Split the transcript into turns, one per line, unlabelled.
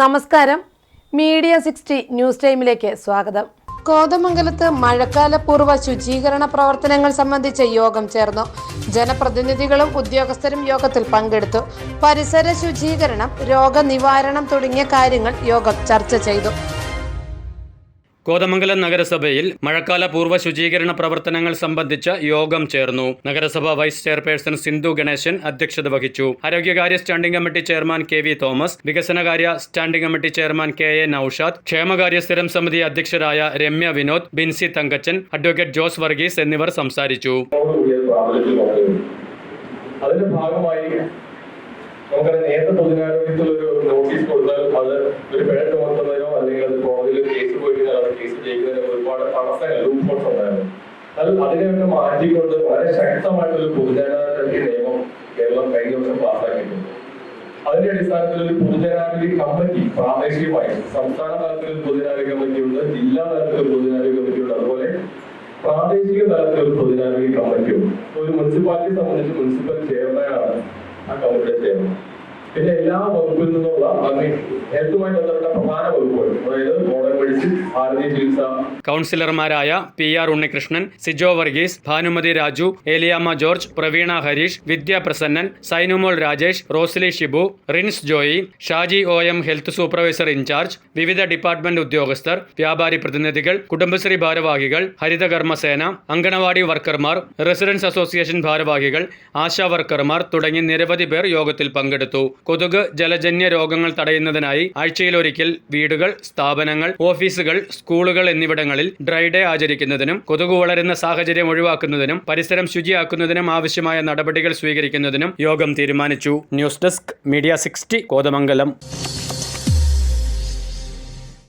നമസ്കാരം. Media sixty news ടൈമിലേക്ക് സ്വാഗതം. കോതമംഗലത്ത് മഴക്കാലപൂർവ ശുചീകരണ പ്രവർത്തനങ്ങൾ സംബന്ധിച്ച യോഗം ചേർന്നു. ജനപ്രതിനിധികളും ഉദ്യോഗസ്ഥരും യോഗത്തിൽ പങ്കെടുത്തു. പരിസര ശുചീകരണം രോഗനിവാരണം തുടങ്ങിയ കാര്യങ്ങൾ യോഗം ചർച്ച ചെയ്തു.
കോതമംഗലം നഗരസഭയിൽ മഴക്കാല പൂർവ ശുചീകരണ പ്രവർത്തനങ്ങൾ സംബന്ധിച്ച യോഗം ചേർന്നു. നഗരസഭ വൈസ് ചെയർപേഴ്സൺ സിന്ധു ഗണേശൻ അധ്യക്ഷത വഹിച്ചു. ആരോഗ്യകാര്യ standing committee chairman K V Thomas വികസനകാര്യ standing committee chairman K A Noushad ക്ഷേമകാര്യ സ്ഥിരം സമിതി അധ്യക്ഷരായ രമ്യ വിനോദ് ബിൻസി തങ്കച്ചൻ അഡ്വക്കേറ്റ് ജോസ് വർഗീസ് എന്നിവർ സംസാരിച്ചു.
അതിന്റെ ഭാഗമായി നമുക്കത് നേരത്തെ പൊതുജനാരോഗ്യത്തിൽ ഒരു നോട്ടീസ് കൊടുത്താൽ അത് ഒരു പിഴ ചുമത്തുന്നതിനോ അല്ലെങ്കിൽ അത് കോടതിയിൽ കേസ് പോയി കഴിഞ്ഞാൽ അത് കേസ് ഒരുപാട് തടസ്സങ്ങൾ ലൂപ്പ് ഹോൾസ് ഉണ്ടായിരുന്നു. അത് അതിനെയൊക്കെ മാറ്റിക്കൊണ്ട് വളരെ ശക്തമായിട്ടൊരു പൊതുജനാധിപത്യ നിയമം കേരളം കഴിഞ്ഞ വർഷം പാസ്സാക്കിയിട്ടുണ്ട്. അതിന്റെ അടിസ്ഥാനത്തിൽ ഒരു പൊതുജനാരോഗ്യ കമ്മിറ്റി പ്രാദേശികമായി സംസ്ഥാന തലത്തിൽ ഒരു പൊതുജനാരോഗ്യ കമ്മിറ്റി ഉണ്ട് ജില്ലാ തലത്തിൽ ഒരു പൊതുജനാരോഗ്യ കമ്മിറ്റി ഉണ്ട് അതുപോലെ പ്രാദേശിക തലത്തിൽ ഒരു പൊതുജനാരോഗ്യ കമ്മിറ്റി ഉണ്ട്. ഒരു മുനിസിപ്പാലിറ്റി സംബന്ധിച്ച് മുനിസിപ്പൽ ചെയർമാനാണ് ആ കമ്മിറ്റിയുടെ ചെയർമാൻ. പിന്നെ എല്ലാ വകുപ്പിൽ നിന്നുള്ള ഹെൽത്തുമായി ബന്ധപ്പെട്ട പ്രധാന വകുപ്പുകൾ അതായത് മോഡേൺ മെഡിസിൻ
കൗൺസിലർമാരായ P R Unnikrishnan Sijo Varghese Bhanumathi Raju Eliyamma George Praveena Harish Vidya Prasannan Sainumol Rajesh Rosli Shibu Rins Joy Shaji O M health supervisor in charge വിവിധ ഡിപ്പാർട്ട്മെന്റ് ഉദ്യോഗസ്ഥർ വ്യാപാരി പ്രതിനിധികൾ കുടുംബശ്രീ ഭാരവാഹികൾ ഹരിതകർമ്മസേന അങ്കണവാടി വർക്കർമാർ റെസിഡൻസ് അസോസിയേഷൻ ഭാരവാഹികൾ ആശാ വർക്കർമാർ തുടങ്ങി നിരവധി പേർ യോഗത്തിൽ പങ്കെടുത്തു. കൊതുക് ജലജന്യ രോഗങ്ങൾ തടയുന്നതിനായി ആഴ്ചയിലൊരിക്കൽ വീടുകൾ സ്ഥാപനങ്ങൾ ഓഫീസുകൾ സ്കൂളുകൾ എന്നിവിടങ്ങളിൽ ഡ്രൈഡേ ആചരിക്കുന്നതിനും കൊതുക് വളരുന്ന സാഹചര്യം ഒഴിവാക്കുന്നതിനും പരിസരം ശുചിയാക്കുന്നതിനും ആവശ്യമായ നടപടികൾ സ്വീകരിക്കുന്നതിനും യോഗം തീരുമാനിച്ചു. News desk media sixty Kothamangalam.